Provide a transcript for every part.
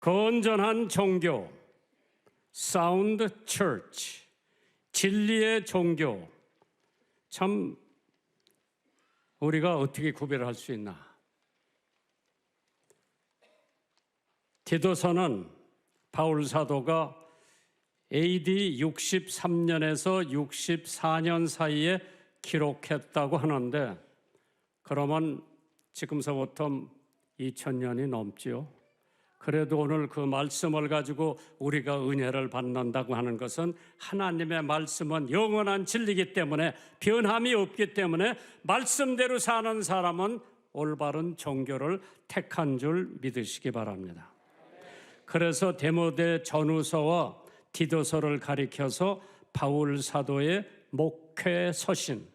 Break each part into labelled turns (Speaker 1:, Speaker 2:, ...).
Speaker 1: 건전한 종교, 사운드 처치, 진리의 종교. 참 우리가 어떻게 구별할 수 있나? 디도서는 바울 사도가 AD 63년에서 64년 사이에 기록했다고 하는데 그러면 지금서부터 2000년이 넘지요. 그래도 오늘 그 말씀을 가지고 우리가 은혜를 받는다고 하는 것은 하나님의 말씀은 영원한 진리이기 때문에 변함이 없기 때문에 말씀대로 사는 사람은 올바른 종교를 택한 줄 믿으시기 바랍니다. 그래서 데모데 전후서와 디도서를 가리켜서 바울 사도의 목회 서신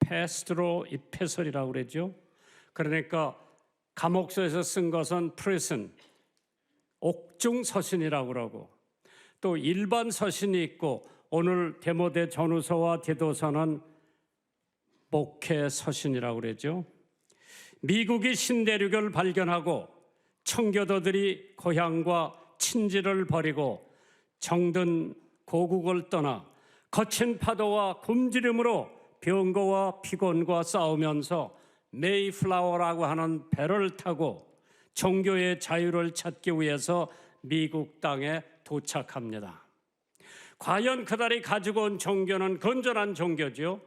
Speaker 1: 페스트로 이페설이라고 그러죠. 그러니까 감옥소에서 쓴 것은 프리슨 옥중 서신이라고 그러고 또 일반 서신이 있고 오늘 데모데 전후서와 디도서는 목회 서신이라고 그러죠. 미국이 신대륙을 발견하고 청교도들이 고향과 친지를 버리고 정든 고국을 떠나 거친 파도와 굶주림으로 병거와 피곤과 싸우면서 메이플라워라고 하는 배를 타고 종교의 자유를 찾기 위해서 미국 땅에 도착합니다. 과연 그들이 가지고 온 종교는 건전한 종교죠.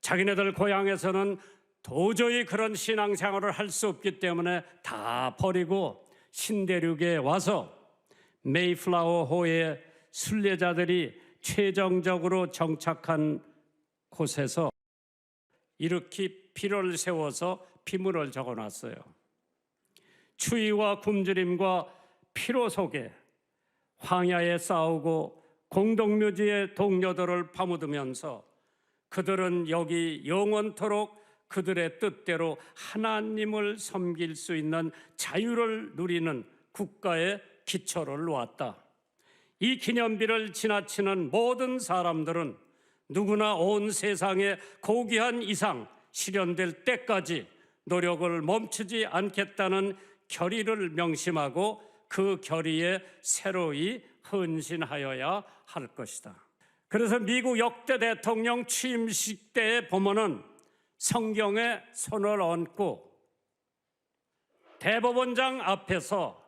Speaker 1: 자기네들 고향에서는 도저히 그런 신앙생활을 할 수 없기 때문에 다 버리고 신대륙에 와서 메이플라워 호의 순례자들이 최종적으로 정착한 곳에서 이렇게 피를 세워서 피문을 적어 놨어요. 추위와 굶주림과 피로 속에 황야에 싸우고 공동묘지의 동료들을 파묻으면서 그들은 여기 영원토록 그들의 뜻대로 하나님을 섬길 수 있는 자유를 누리는 국가의 기초를 놓았다. 이 기념비를 지나치는 모든 사람들은 누구나 온 세상에 고귀한 이상 실현될 때까지 노력을 멈추지 않겠다는 결의를 명심하고 그 결의에 새로이 헌신하여야 할 것이다. 그래서 미국 역대 대통령 취임식 때에 보면은 성경에 손을 얹고 대법원장 앞에서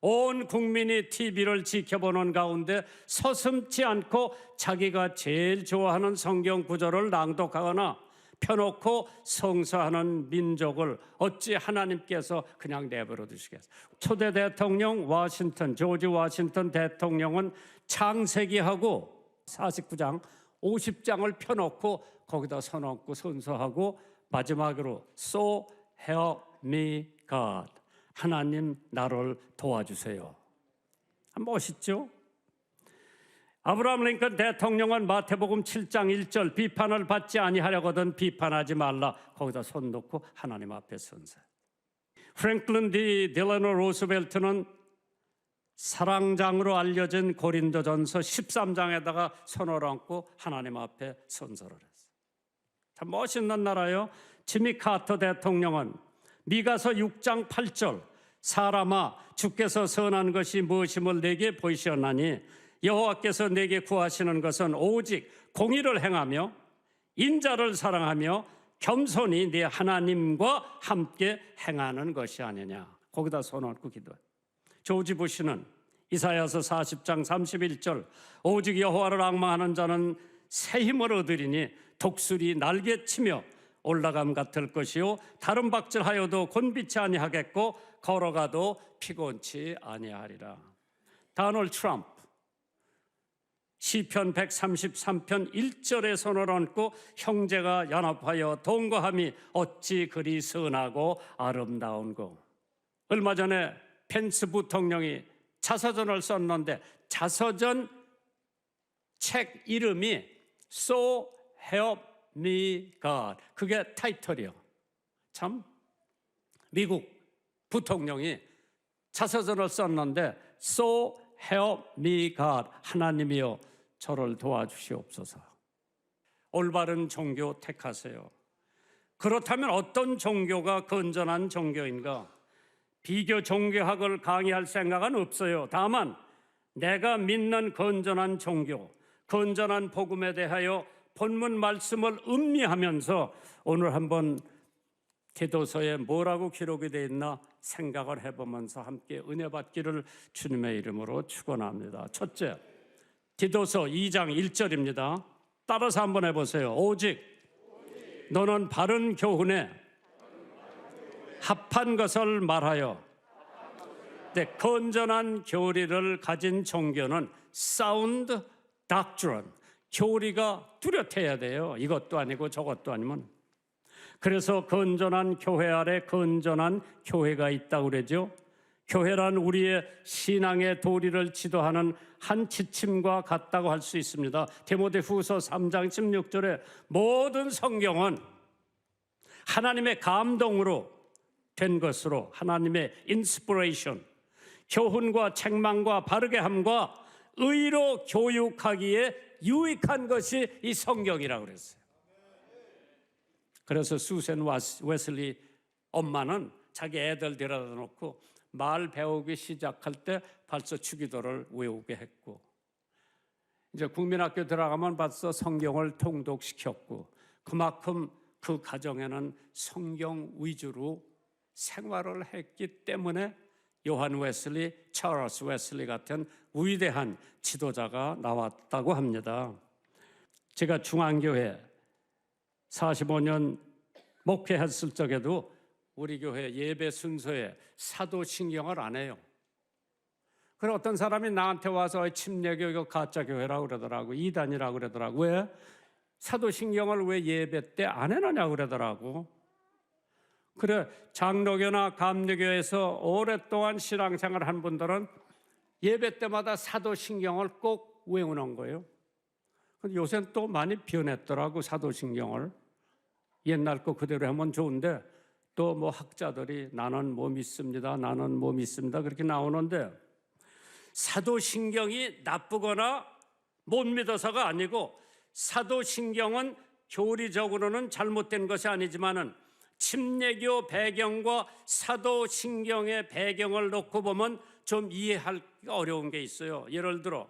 Speaker 1: 온 국민이 TV를 지켜보는 가운데 서슴지 않고 자기가 제일 좋아하는 성경 구절을 낭독하거나 펴놓고 성사하는 민족을 어찌 하나님께서 그냥 내버려 두시겠어요? 초대 대통령 워싱턴 조지 워싱턴 대통령은 창세기하고 49장 50장을 펴놓고 거기다 손얹고 선서하고 마지막으로 So help me God 하나님 나를 도와주세요. 멋있죠? 아브라함 링컨 대통령은 마태복음 7장 1절 비판을 받지 아니하려거든 비판하지 말라 거기다 손 놓고 하나님 앞에 선세. 프랭클린 디 딜러노 로스벨트는 사랑장으로 알려진 고린도전서 13장에다가 손을 얹고 하나님 앞에 선서를 했어요. 참 멋있는 나라요. 지미 카터 대통령은 미가서 6장 8절 사람아 주께서 선한 것이 무엇임을 내게 보이셨나니 여호와께서 내게 구하시는 것은 오직 공의를 행하며 인자를 사랑하며 겸손히 네 하나님과 함께 행하는 것이 아니냐. 거기다 손 얹고 기도해. 조지 부시는 이사야서 40장 31절 오직 여호와를 악망하는 자는 새 힘을 얻으리니 독수리 날개 치며 올라감 같을 것이요 다른 박질하여도 곤비치 아니하겠고 걸어가도 피곤치 아니하리라. 다널 트럼프 시편 133편 1절에 손을 얹고 형제가 연합하여 동거함이 어찌 그리 선하고 아름다운고. 얼마 전에 펜스 부통령이 자서전을 썼는데 자서전 책 이름이 So Help Me God. 그게 타이틀이요. 참 미국 부통령이 자서전을 썼는데 So Help Me God 하나님이여 저를 도와주시옵소서. 올바른 종교 택하세요. 그렇다면 어떤 종교가 건전한 종교인가? 비교 종교학을 강의할 생각은 없어요. 다만 내가 믿는 건전한 종교, 건전한 복음에 대하여 본문 말씀을 음미하면서 오늘 한번 기도서에 뭐라고 기록이 되어 있나 생각을 해보면서 함께 은혜 받기를 주님의 이름으로 축원합니다. 첫째, 디도서 2장 1절입니다. 따라서 한번 해보세요. 오직 너는 바른 교훈에 합한 것을 말하여 네, 건전한 교리를 가진 종교는 사운드 doctrine 교리가 뚜렷해야 돼요. 이것도 아니고 저것도 아니면 그래서 건전한 교회 아래 건전한 교회가 있다고 그러죠. 교회란 우리의 신앙의 도리를 지도하는 한 지침과 같다고 할 수 있습니다. 디모데 후서 3장 16절에 모든 성경은 하나님의 감동으로 된 것으로 하나님의 인스피레이션 교훈과 책망과 바르게 함과 의로 교육하기에 유익한 것이 이 성경이라고 그랬어요. 그래서 수센 웨슬리 엄마는 자기 애들 데려다 놓고 말 배우기 시작할 때 벌써 주기도를 외우게 했고 이제 국민학교 들어가면 벌써 성경을 통독시켰고 그만큼 그 가정에는 성경 위주로 생활을 했기 때문에 요한 웨슬리, 찰스 웨슬리 같은 위대한 지도자가 나왔다고 합니다. 제가 중앙교회 45년 목회했을 적에도 우리 교회 예배 순서에 사도 신경을 안 해요. 그래 어떤 사람이 나한테 와서 침례교 이거 가짜 교회라고 그러더라고 이단이라고 그러더라고 왜 사도 신경을 왜 예배 때 안 해놓냐고 그러더라고. 그래 장로교나 감리교에서 오랫동안 신앙생활 한 분들은 예배 때마다 사도 신경을 꼭 외우는 거예요. 근데 요새는 또 많이 변했더라고 사도 신경을 옛날 거 그대로 하면 좋은데 또 뭐 학자들이 나는 뭐 믿습니다 나는 뭐 믿습니다 그렇게 나오는데 사도신경이 나쁘거나 못 믿어서가 아니고 사도신경은 교리적으로는 잘못된 것이 아니지만은 침례교 배경과 사도신경의 배경을 놓고 보면 좀 이해하기 어려운 게 있어요. 예를 들어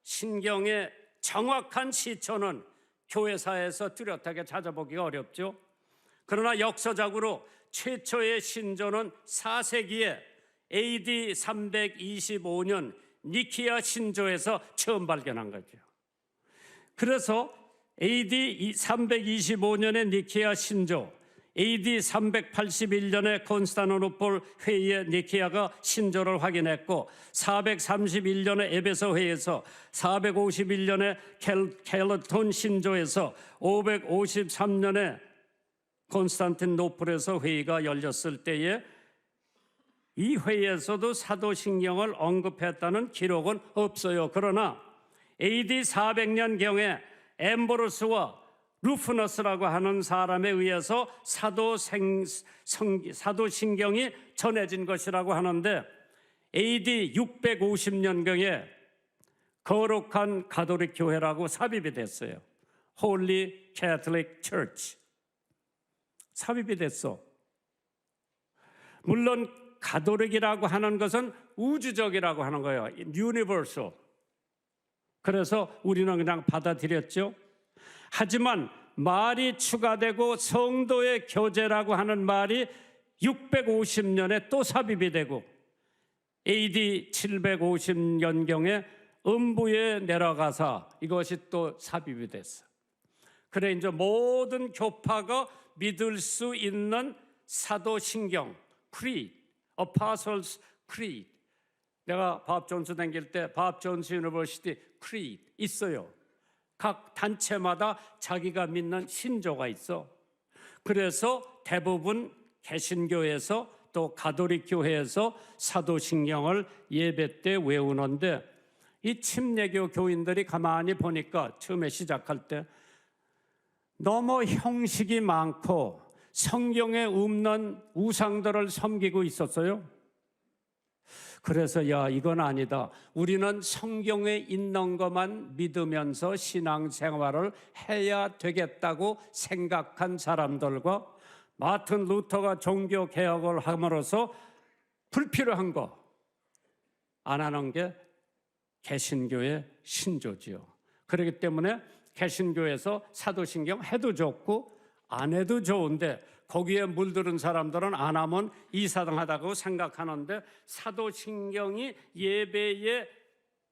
Speaker 1: 사도신경의 정확한 시초는 교회사에서 뚜렷하게 찾아보기가 어렵죠. 그러나 역사적으로 최초의 신조는 4세기에 AD 325년 니키아 신조에서 처음 발견한 거죠. 그래서 AD 325년의 니키아 신조, AD 381년에 콘스타노노폴 회의의 니키아가 신조를 확인했고 431년에 에베소 회의에서 451년에 켈러톤 신조에서 553년에 콘스탄틴노플에서 회의가 열렸을 때에 이 회의에서도 사도신경을 언급했다는 기록은 없어요. 그러나 AD 400년경에 엠보로스와 루프너스라고 하는 사람에 의해서 사도 생, 성, 사도신경이 전해진 것이라고 하는데 AD 650년경에 거룩한 가톨릭 교회라고 삽입이 됐어요. Holy Catholic Church. 삽입이 됐어. 물론 가톨릭이라고 하는 것은 우주적이라고 하는 거예요. Universal. 그래서 우리는 그냥 받아들였죠. 하지만 말이 추가되고 성도의 교제라고 하는 말이 650년에 또 삽입이 되고 AD 750년경에 음부에 내려가서 이것이 또 삽입이 됐어. 그래 이제 모든 교파가 믿을 수 있는 사도신경, creed, apostles creed. 내가 밥 존스 다닐 때밥 존스 유니버시티 creed 있어요. 각 단체마다 자기가 믿는 신조가 있어. 그래서 대부분 개신교에서 또 가톨릭 교회에서 사도신경을 예배 때 외우는데 이 침례교 교인들이 가만히 보니까 처음에 시작할 때 너무 형식이 많고 성경에 없는 우상들을 섬기고 있었어요. 그래서 야 이건 아니다. 우리는 성경에 있는 것만 믿으면서 신앙생활을 해야 되겠다고 생각한 사람들과 마틴 루터가 종교 개혁을 함으로써 불필요한 거 안 하는 게 개신교의 신조지요. 그렇기 때문에 개신교에서 사도신경 해도 좋고 안 해도 좋은데 거기에 물들은 사람들은 안 하면 이사당하다고 생각하는데 사도신경이 예배에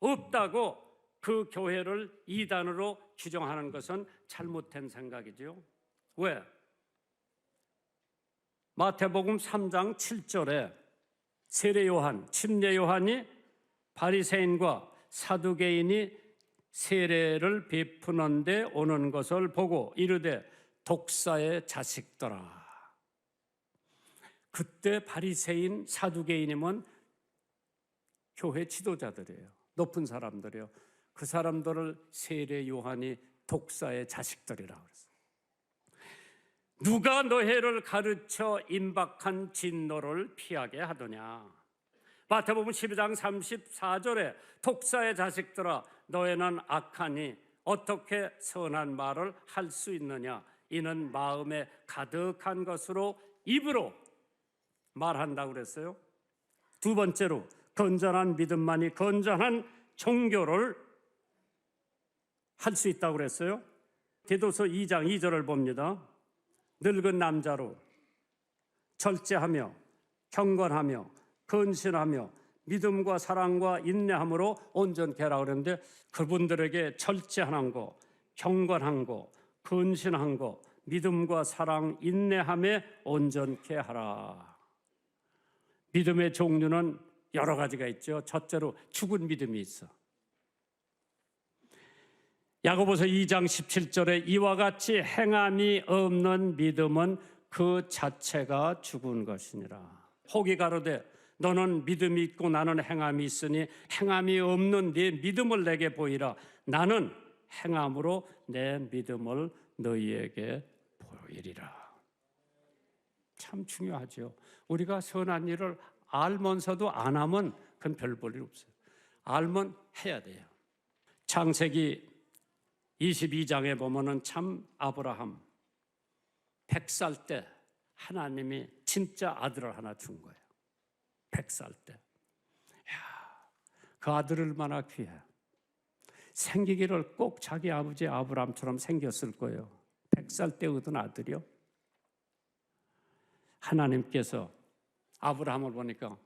Speaker 1: 없다고 그 교회를 이단으로 규정하는 것은 잘못된 생각이죠. 왜? 마태복음 3장 7절에 세례 요한, 침례 요한이 바리새인과 사두개인이 세례를 베푸는데 오는 것을 보고 이르되 독사의 자식들아. 그때 바리새인, 사두개인이면 교회 지도자들이에요. 높은 사람들이요. 그 사람들을 세례 요한이 독사의 자식들이라 그랬어요. 누가 너희를 가르쳐 임박한 진노를 피하게 하더냐? 마태복음 12장 34절에 독사의 자식들아 너희는 악하니 어떻게 선한 말을 할 수 있느냐? 이는 마음에 가득한 것으로 입으로 말한다고 그랬어요. 두 번째로 건전한 믿음만이 건전한 종교를 할 수 있다고 그랬어요. 디도서 2장 2절을 봅니다. 늙은 남자로 절제하며 경건하며 근신하며 믿음과 사랑과 인내함으로 온전케 하라 그랬는데 그분들에게 절제하는 거, 경건한 거, 근신한 거, 믿음과 사랑, 인내함에 온전케 하라. 믿음의 종류는 여러 가지가 있죠. 첫째로 죽은 믿음이 있어. 야고보서 2장 17절에 이와 같이 행함이 없는 믿음은 그 자체가 죽은 것이니라. 혹이 가로되 너는 믿음이 있고 나는 행함이 있으니 행함이 없는 네 믿음을 내게 보이라. 나는 행함으로 내 믿음을 너희에게 보이리라. 참 중요하죠. 우리가 선한 일을 알면서도 안 하면 그건 별 볼일 없어요. 알면 해야 돼요. 창세기 22장에 보면은 참 아브라함 100살 때 하나님이 진짜 아들을 하나 준 거예요. 100살 때. 야, 그 아들 얼마나 귀해. 생기기를 꼭 자기 아버지 아브라함처럼 생겼을 거예요. 100살 때 얻은 아들이요. 하나님께서 아브라함을 보니까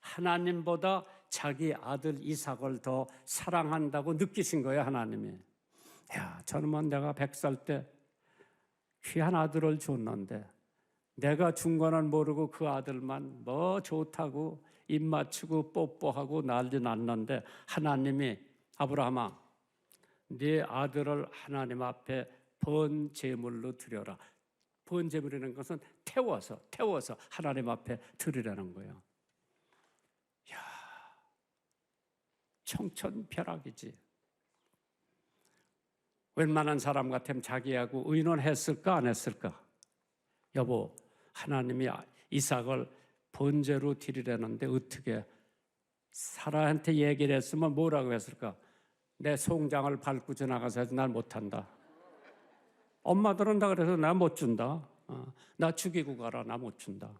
Speaker 1: 하나님보다 자기 아들 이삭을 더 사랑한다고 느끼신 거예요, 하나님이. 야, 저놈은 내가 백살때 귀한 아들을 줬는데 내가 준 거는 모르고 그 아들만 뭐 좋다고 입 맞추고 뽀뽀하고 난리 났는데 하나님이 아브라함아 네 아들을 하나님 앞에 번 제물로 드려라. 번 제물이라는 것은 태워서 태워서 하나님 앞에 드리라는 거예요. 야, 청천벽락이지. 웬만한 사람 같으면 자기하고 의논했을까 안 했을까? 여보, 하나님이 이삭을 번제로 드리려는데 어떻게 사라한테 얘기를 했으면 뭐라고 했을까? 내 송장을 밟고 지나가서 날 못한다. 엄마들은 다 그래서 나 못 준다. 어, 나 죽이고 가라. 나 못 준다.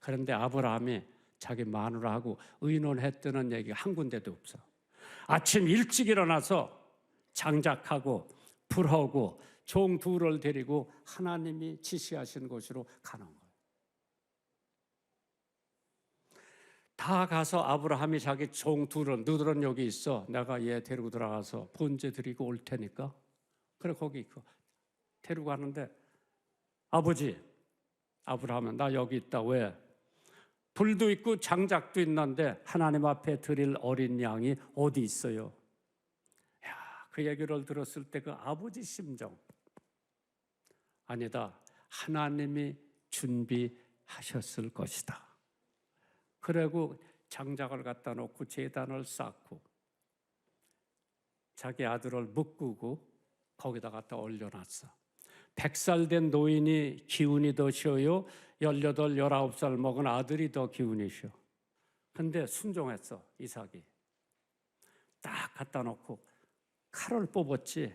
Speaker 1: 그런데 아브라함이 자기 마누라하고 의논했다는 얘기가 한 군데도 없어. 아침 일찍 일어나서 장작하고 불하고 종 둘을 데리고 하나님이 지시하신 곳으로 가는 거예요. 다 가서 아브라함이 자기 종 둘은 너들은 여기 있어. 내가 얘 데리고 들어가서 번제 드리고 올 테니까. 그래 거기 있고 데리고 가는데 아버지 아브라함은 나 여기 있다 왜? 불도 있고 장작도 있는데 하나님 앞에 드릴 어린 양이 어디 있어요? 그 얘기를 들었을 때 그 아버지 심정 아니다. 하나님이 준비하셨을 것이다. 그리고 장작을 갖다 놓고 재단을 쌓고 자기 아들을 묶고 거기다 갖다 올려놨어. 백살 된 노인이 기운이 더 쉬어요. 열여덟, 열아홉 살 먹은 아들이 더 기운이 쉬어. 근데 순종했어, 이삭이. 딱 갖다 놓고 칼을 뽑았지.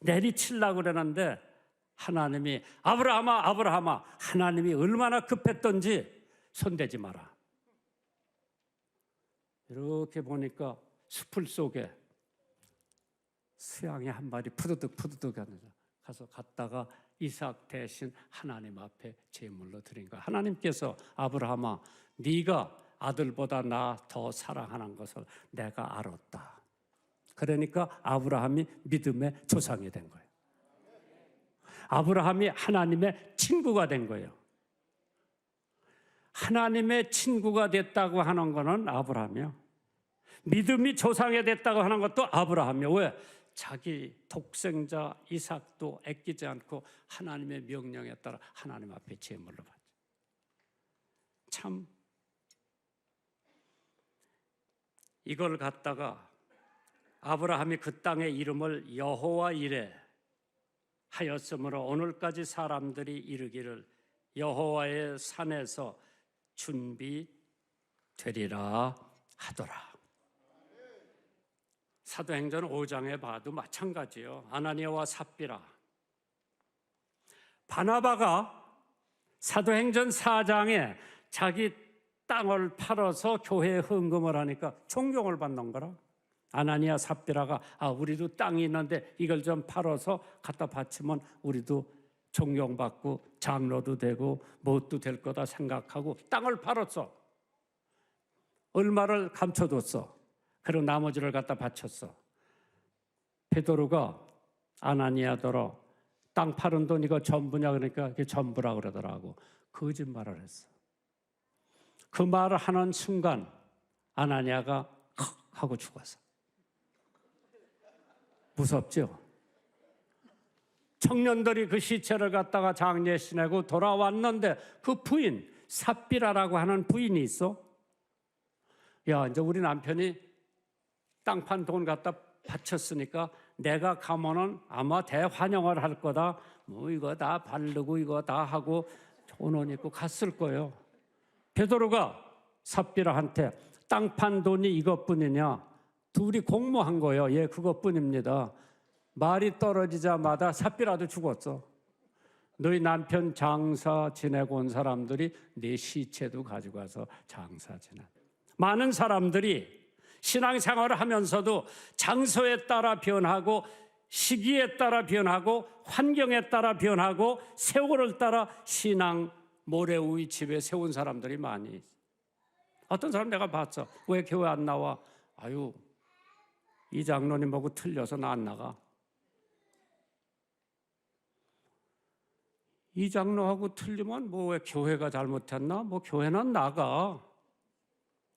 Speaker 1: 내리치려고 그러는데 하나님이 아브라함아 아브라함아 하나님이 얼마나 급했던지 손대지 마라. 이렇게 보니까 숲을 속에 수양이 한 마리 푸드득 푸드득 가서 갔다가 이삭 대신 하나님 앞에 제물로 드린 거야. 하나님께서 아브라함아 네가 아들보다 나 더 사랑하는 것을 내가 알았다. 그러니까 아브라함이 믿음의 조상이 된 거예요. 아브라함이 하나님의 친구가 된 거예요. 하나님의 친구가 됐다고 하는 것은 아브라함이요. 믿음이 조상이 됐다고 하는 것도 아브라함이요. 왜? 자기 독생자 이삭도 아끼지 않고 하나님의 명령에 따라 하나님 앞에 제물로 바쳐. 참 이걸 갖다가 아브라함이 그 땅의 이름을 여호와 이레 하였으므로 오늘까지 사람들이 이르기를 여호와의 산에서 준비되리라 하더라. 사도행전 5장에 봐도 마찬가지요. 아나니아와 삽비라. 바나바가 사도행전 4장에 자기 땅을 팔아서 교회에 헌금을 하니까 존경을 받는 거라. 아나니아 삽비라가 아 우리도 땅이 있는데 이걸 좀 팔아서 갖다 바치면 우리도 존경받고 장로도 되고 무엇도 될 거다 생각하고 땅을 팔았어. 얼마를 감춰뒀어. 그리고 나머지를 갖다 바쳤어. 베드로가 아나니아더러 땅 파는 돈 이거 전부냐 그러니까 그게 전부라 그러더라고. 거짓말을 했어. 그 말을 하는 순간 아나니아가 헉 하고 죽었어. 무섭죠? 청년들이 그 시체를 갖다가 장례 지내고 돌아왔는데 그 부인 삽비라라고 하는 부인이 있어. 야 이제 우리 남편이 땅판 돈 갖다 바쳤으니까 내가 가면은 아마 대환영을 할 거다. 뭐 이거 다 바르고 이거 다 하고 옷 입고 갔을 거예요. 베드로가 삽비라한테 땅판 돈이 이것뿐이냐? 둘이 공모한 거예요. 예, 그것뿐입니다. 말이 떨어지자마자 삽비라도 죽었어. 너희 남편 장사 지내고 온 사람들이 내 시체도 가지고 와서 장사 지내. 많은 사람들이 신앙생활을 하면서도 장소에 따라 변하고 시기에 따라 변하고 환경에 따라 변하고 세월을 따라 신앙 모래 위에 집에 세운 사람들이 많이 있어. 어떤 사람 내가 봤어. 왜 교회 안 나와? 아유, 이 장로님 보고 틀려서 나 안 나가. 이 장로하고 틀리면 뭐 왜 교회가 잘못했나? 뭐 교회는 나가.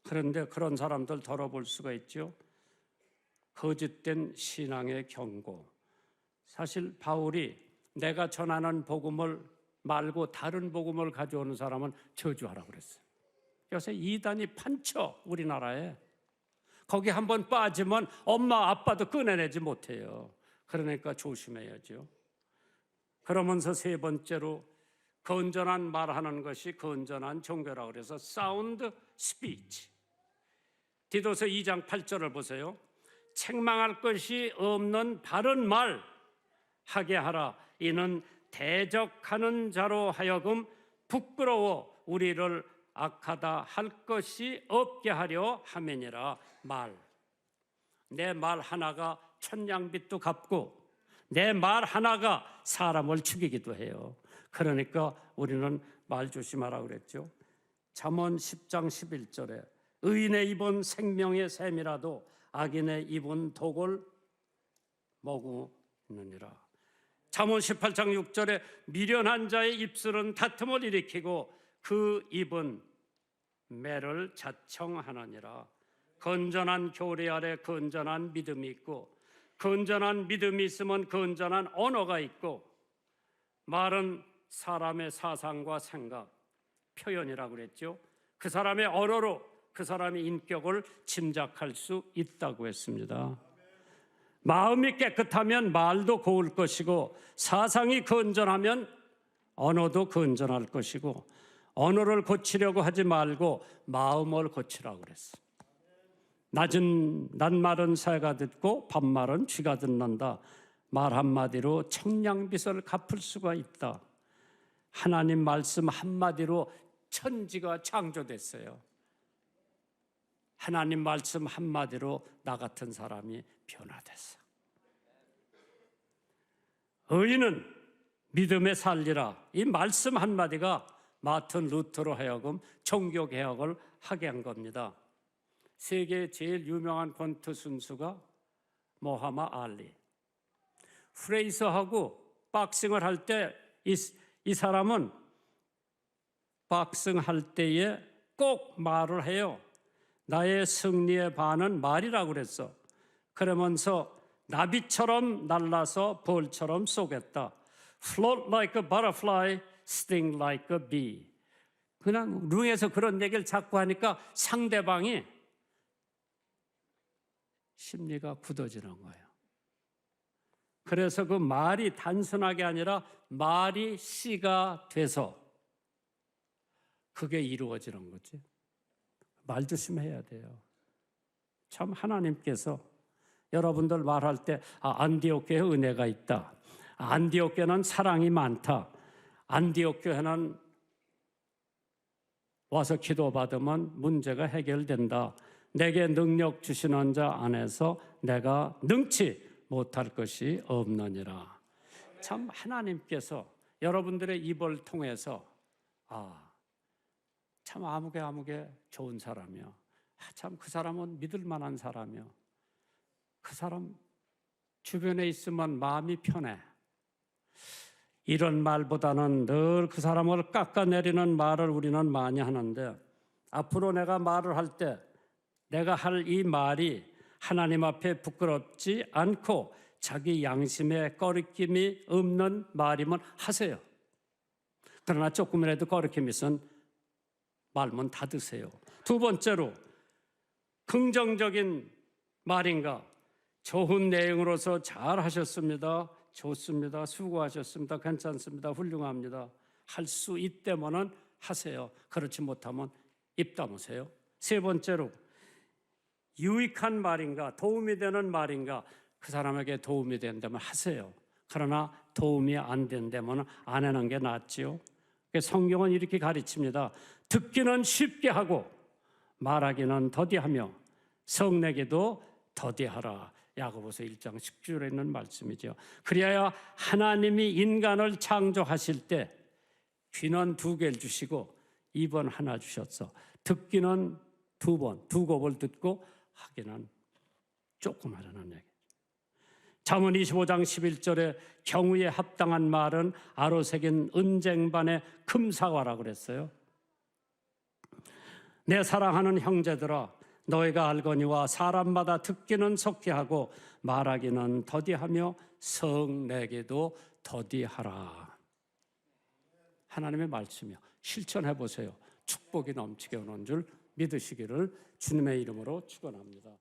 Speaker 1: 그런데 그런 사람들 덜어볼 수가 있죠. 거짓된 신앙의 경고. 사실 바울이 내가 전하는 복음을 말고 다른 복음을 가져오는 사람은 저주하라고 그랬어요. 요새 이단이 판쳐 우리나라에. 거기 한번 빠지면 엄마 아빠도 꺼내내지 못해요. 그러니까 조심해야죠. 그러면서 세 번째로 건전한 말하는 것이 건전한 종교라고 그래서 사운드 스피치. 디도서 2장 8절을 보세요. 책망할 것이 없는 바른 말 하게 하라. 이는 대적하는 자로 하여금 부끄러워 우리를 악하다 할 것이 없게 하려 함이니라 말. 내 말 하나가 천냥빚도 갚고 내 말 하나가 사람을 죽이기도 해요. 그러니까 우리는 말 조심하라 그랬죠. 잠언 10장 11절에 의인의 입은 생명의 샘이라도 악인의 입은 독을 먹으느니라. 잠언 18장 6절에 미련한 자의 입술은 다툼을 일으키고 그 입은 매를 자청하느니라. 건전한 교리 아래 건전한 믿음이 있고 건전한 믿음이 있으면 건전한 언어가 있고 말은 사람의 사상과 생각, 표현이라고 그랬죠. 그 사람의 언어로 그 사람의 인격을 짐작할 수 있다고 했습니다. 마음이 깨끗하면 말도 고울 것이고 사상이 건전하면 언어도 건전할 것이고 언어를 고치려고 하지 말고 마음을 고치라고 그랬어. 낮은 낮말은 새가 듣고 밤말은 쥐가 듣는다. 말 한마디로 청량빚을 갚을 수가 있다. 하나님 말씀 한마디로 천지가 창조됐어요. 하나님 말씀 한마디로 나 같은 사람이 변화됐어. 의인은 믿음에 살리라. 이 말씀 한마디가 마틴 루터로 하여금 종교 개혁을 하게 한 겁니다. 세계 제일 유명한 권투 선수가 모하마 알리. 프레이서하고 박싱을 할 때 이 사람은 박싱할 때에 꼭 말을 해요. 나의 승리의 반은 말이라고 그랬어. 그러면서 나비처럼 날라서 벌처럼 쏘겠다. Float like a butterfly, sting like a bee. 그냥 룽에서 그런 얘기를 자꾸 하니까 상대방이 심리가 굳어지는 거예요. 그래서 그 말이 단순하게 아니라 말이 씨가 돼서 그게 이루어지는 거지. 말 조심해야 돼요. 참 하나님께서 여러분들 말할 때 아, 안디옥 교회 은혜가 있다. 안디옥 교회는 사랑이 많다. 안디옥 교회는 와서 기도받으면 문제가 해결된다. 내게 능력 주시는 자 안에서 내가 능치 못할 것이 없느니라. 참 하나님께서 여러분들의 입을 통해서 아, 참 아무개 아무개 좋은 사람이요. 아, 참그 사람은 믿을 만한 사람이요. 그 사람 주변에 있으면 마음이 편해. 이런 말보다는 늘 그 사람을 깎아내리는 말을 우리는 많이 하는데 앞으로 내가 말을 할때 내가 할 이 말이 하나님 앞에 부끄럽지 않고 자기 양심에 꺼리낌이 없는 말이면 하세요. 그러나 조금이라도 꺼리낌 있으면 말문 닫으세요. 두 번째로 긍정적인 말인가 좋은 내용으로서 잘 하셨습니다. 좋습니다. 수고하셨습니다. 괜찮습니다. 훌륭합니다. 할 수 있다면은 하세요. 그렇지 못하면 입 다무세요. 세 번째로 유익한 말인가 도움이 되는 말인가 그 사람에게 도움이 된다면 하세요. 그러나 도움이 안 된다면 안 하는 게 낫지요. 성경은 이렇게 가르칩니다. 듣기는 쉽게 하고 말하기는 더디하며 성내기도 더디하라. 야고보서 1장 10절에 있는 말씀이죠. 그리하여 하나님이 인간을 창조하실 때 귀는 두 개를 주시고 입은 하나 주셨어. 듣기는 두 번, 두 곡을 듣고 하기는 하라는 얘기. 잠언 25장 11절에 경우에 합당한 말은 아로 새긴 은쟁반의 금사과라 그랬어요. 내 사랑하는 형제들아 너희가 알거니와 사람마다 듣기는 속히 하고 말하기는 더디하며 성내기도 더디하라. 하나님의 말씀이요. 실천해 보세요. 축복이 넘치게 오는 줄 믿으시기를 주님의 이름으로 축원합니다.